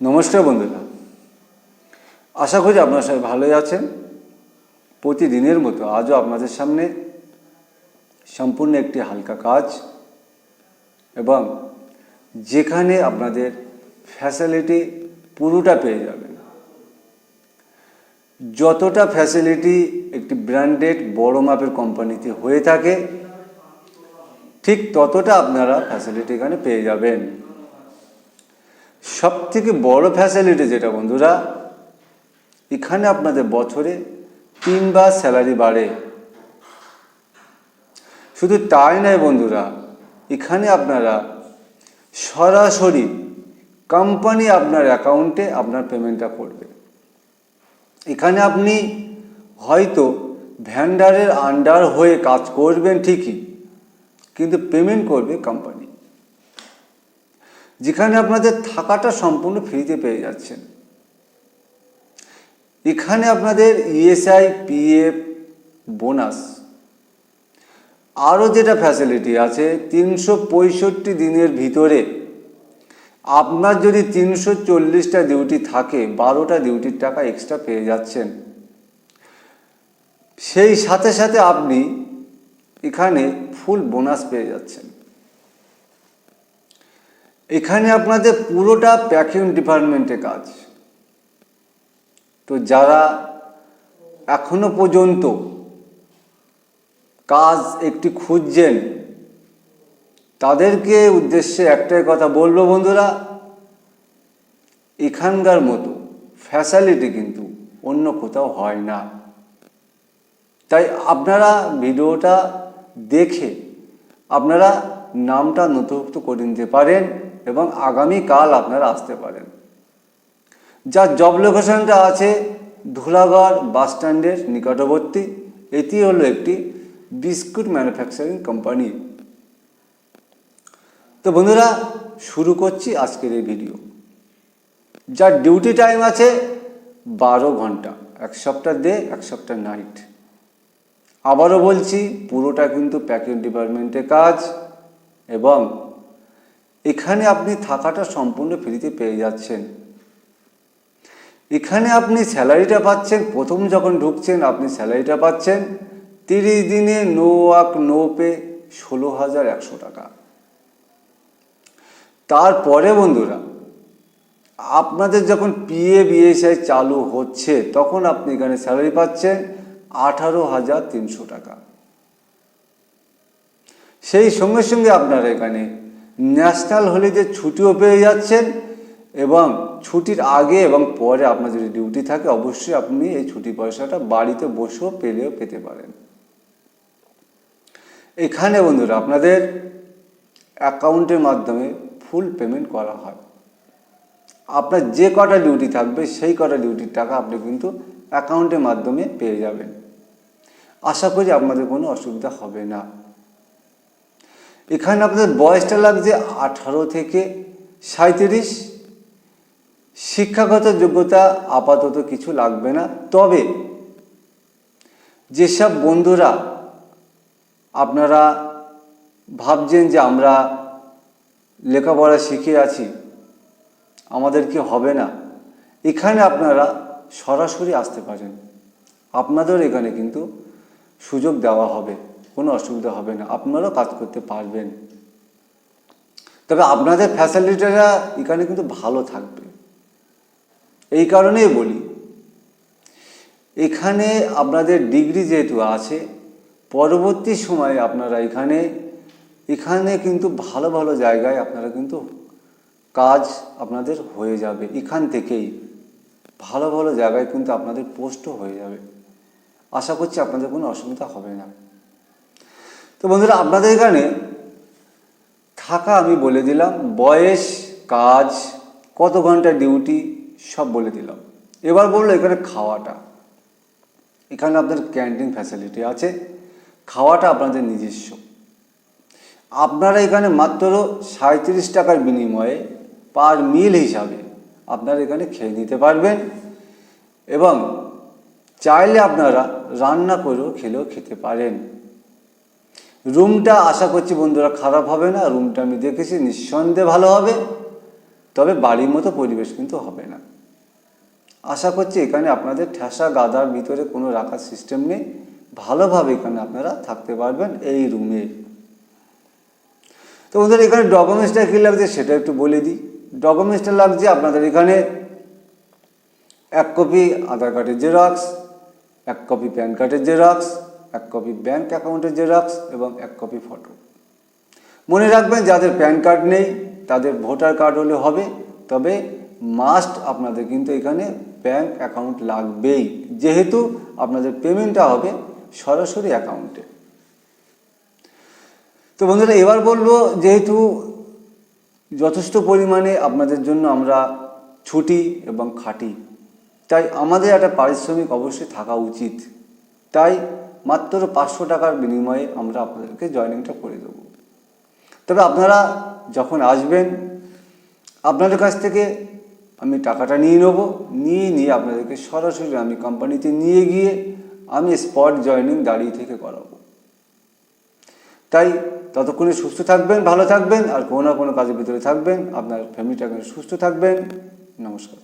নমস্কার বন্ধুরা। আশা করি আপনারা সবাই ভালোই আছেন। প্রতিদিনের মতো আজও আপনাদের সামনে সম্পূর্ণ একটি হালকা কাজ এবং যেখানে আপনাদের ফ্যাসিলিটি পুরোটা পেয়ে যাবেন। যতটা ফ্যাসিলিটি একটি ব্র্যান্ডেড বড় মাপের কোম্পানিতে হয়ে থাকে, ঠিক ততটা আপনারা ফ্যাসিলিটি এখানে পেয়ে যাবেন। সব থেকে বড় ফ্যাসিলিটি যেটা বন্ধুরা, এখানে আপনাদের বছরে তিনবার স্যালারি বাড়ে। শুধু তাই নয় বন্ধুরা, এখানে আপনারা সরাসরি কোম্পানি আপনার অ্যাকাউন্টে আপনার পেমেন্টটা করবে। এখানে আপনি হয়তো ভ্যান্ডারের আন্ডার হয়ে কাজ করবেন ঠিকই, কিন্তু পেমেন্ট করবে কোম্পানি যেখানে আপনাদের থাকাটা সম্পূর্ণ ফ্রিতে পেয়ে যাচ্ছেন। এখানে আপনাদের ইএসআই পিএফ বোনাস। আরও যেটা ফ্যাসিলিটি আছে, তিনশো পঁয়ষট্টি দিনের ভিতরে আপনার যদি তিনশো চল্লিশটা ডিউটি থাকে, বারোটা ডিউটির টাকা এক্সট্রা পেয়ে যাচ্ছেন। সেই সাথে সাথে আপনি এখানে ফুল বোনাস পেয়ে যাচ্ছেন। এখানে আপনাদের পুরোটা প্যাকিং ডিপার্টমেন্টে কাজ। তো যারা এখনও পর্যন্ত কাজ একটি খুঁজছেন, তাদেরকে উদ্দেশ্যে একটাই কথা বলব বন্ধুরা, এখানকার মতো ফ্যাসিলিটি কিন্তু অন্য কোথাও হয় না। তাই আপনারা ভিডিওটা দেখে আপনারা নামটা নথিভুক্ত করে নিতে পারেন এবং আগামীকাল আপনারা আসতে পারেন। যার জব লোকেশনটা আছে ধুলাগড় বাস স্ট্যান্ডের নিকটবর্তী, এটি হলো একটি বিস্কুট ম্যানুফ্যাকচারিং কোম্পানি। তো বন্ধুরা, শুরু করছি আজকের এই ভিডিও। যার ডিউটি টাইম আছে বারো ঘণ্টা, এক সপ্তাহ ডে, এক সপ্তাহ নাইট। আবারও বলছি, পুরোটা কিন্তু প্যাকিং ডিপার্টমেন্টে কাজ। এবং এখানে আপনি থাকাটা সম্পূর্ণ ফ্রিতে পেয়ে যাচ্ছেন। এখানে আপনি স্যালারিটা পাচ্ছেন, প্রথম যখন ঢুকছেন আপনি স্যালারিটা পাচ্ছেন তিরিশ দিনে নো ওয়াক, নো পে ষোলো হাজার একশো টাকা। তারপরে বন্ধুরা, আপনাদের যখন পিএ বিএসআই চালু হচ্ছে, তখন আপনি এখানে স্যালারি পাচ্ছেন আঠারো হাজার তিনশো টাকা। সেই সঙ্গে সঙ্গে আপনারা এখানে ন্যাশনাল হলিডে ছুটিও পেয়ে যাচ্ছেন এবং ছুটির আগে এবং পরে আপনার যদি ডিউটি থাকে, অবশ্যই আপনি এই ছুটি পয়সাটা বাড়িতে বসেও পেলেও পেতে পারেন। এখানে বন্ধুরা, আপনাদের অ্যাকাউন্টের মাধ্যমে ফুল পেমেন্ট করা হয়। আপনার যে কটা ডিউটি থাকবে, সেই কটা ডিউটির টাকা আপনি কিন্তু অ্যাকাউন্টের মাধ্যমে পেয়ে যাবেন। আশা করি আপনাদের কোনো অসুবিধা হবে না। এখানে আপনাদের বয়সটা লাগছে আঠারো থেকে সাঁত্রিশ শিক্ষাগত যোগ্যতা আপাতত কিছু লাগবে না। তবে যেসব বন্ধুরা আপনারা ভাবছেন যে আমরা লেখাপড়া শিখে আছি, আমাদের কি হবে না? এখানে আপনারা সরাসরি আসতে পারেন। আপনাদের এখানে কিন্তু সুযোগ দেওয়া হবে। কোনো অসুবিধা হবে না। আপনারাও কাজ করতে পারবেন। তবে আপনাদের ফ্যাসিলিটিটা এখানে কিন্তু ভালো থাকবে। এই কারণেই বলি, এখানে আপনাদের ডিগ্রি যেহেতু আছে, পরবর্তী সময়ে আপনারা এখানে এখানে কিন্তু ভালো ভালো জায়গায় আপনারা কিন্তু কাজ আপনাদের হয়ে যাবে। এখান থেকেই ভালো ভালো জায়গায় কিন্তু আপনাদের পোস্টও হয়ে যাবে। আশা করছি আপনাদের কোনো অসুবিধা হবে না। তো বন্ধুরা, আপনাদের এখানে থাকা আমি বলে দিলাম, বয়স, কাজ, কত ঘণ্টা ডিউটি, সব বলে দিলাম। এবার বলল এখানে খাওয়াটা। এখানে আপনার ক্যান্টিন ফ্যাসিলিটি আছে, খাওয়াটা আপনাদের নিজস্ব। আপনারা এখানে মাত্র সাঁত্রিশ টাকার বিনিময়ে পার মিল হিসাবে আপনারা এখানে খেয়ে নিতে পারবেন এবং চাইলে আপনারা রান্না করেও খেলেও খেতে পারেন। রুমটা আশা করছি বন্ধুরা খারাপ হবে না, রুমটা আমি দেখেছি, নিঃসন্দেহে ভালো হবে। তবে বাড়ির মতো পরিবেশ কিন্তু হবে না। আশা করছি এখানে আপনাদের ঠেসা গাদার ভিতরে কোনো রাখার সিস্টেম নেই। ভালোভাবে এখানে আপনারা থাকতে পারবেন এই রুমে। তো ওদের এখানে ডকুমেন্টসটা কী লাগছে সেটা একটু বলে দিই। ডকুমেন্টসটা লাগছে আপনাদের এখানে এক কপি আধার কার্ডের জেরক্স এক কপি প্যান কার্ডের জেরক্স এক কপি ব্যাংক অ্যাকাউন্টের জেরক্স এবং এক কপি ফটো মনে রাখবেন, যাদের প্যান কার্ড নেই, তাদের ভোটার কার্ড হলে হবে, তবে মাস্ট আপনাদের কিন্তু এখানে ব্যাংক অ্যাকাউন্ট লাগবেই। যেহেতু আপনাদের পেমেন্টটা হবে সরাসরি অ্যাকাউন্টে তো বন্ধুরা, এবার বলব, যেহেতু যথেষ্ট পরিমাণে আপনাদের জন্য আমরা ছুটি এবং খাটি, তাই আমাদের একটা পারিশ্রমিক অবশ্যই থাকা উচিত। তাই মাত্র পাঁচশো টাকার বিনিময়ে আমরা আপনাদেরকে জয়নিংটা করে দেবো। তবে আপনারা যখন আসবেন, আপনাদের কাছ থেকে আমি টাকাটা নিয়ে নেব। নিয়ে নিয়ে আপনাদেরকে সরাসরি আমি কোম্পানিতে নিয়ে গিয়ে আমি স্পট জয়নিং দাঁড়িয়ে থেকে করাবো। তাই ততক্ষণে সুস্থ থাকবেন, ভালো থাকবেন, আর কোনো না কোনো কাজের ভিতরে থাকবেন। আপনার ফ্যামিলিটা সুস্থ থাকবেন। নমস্কার।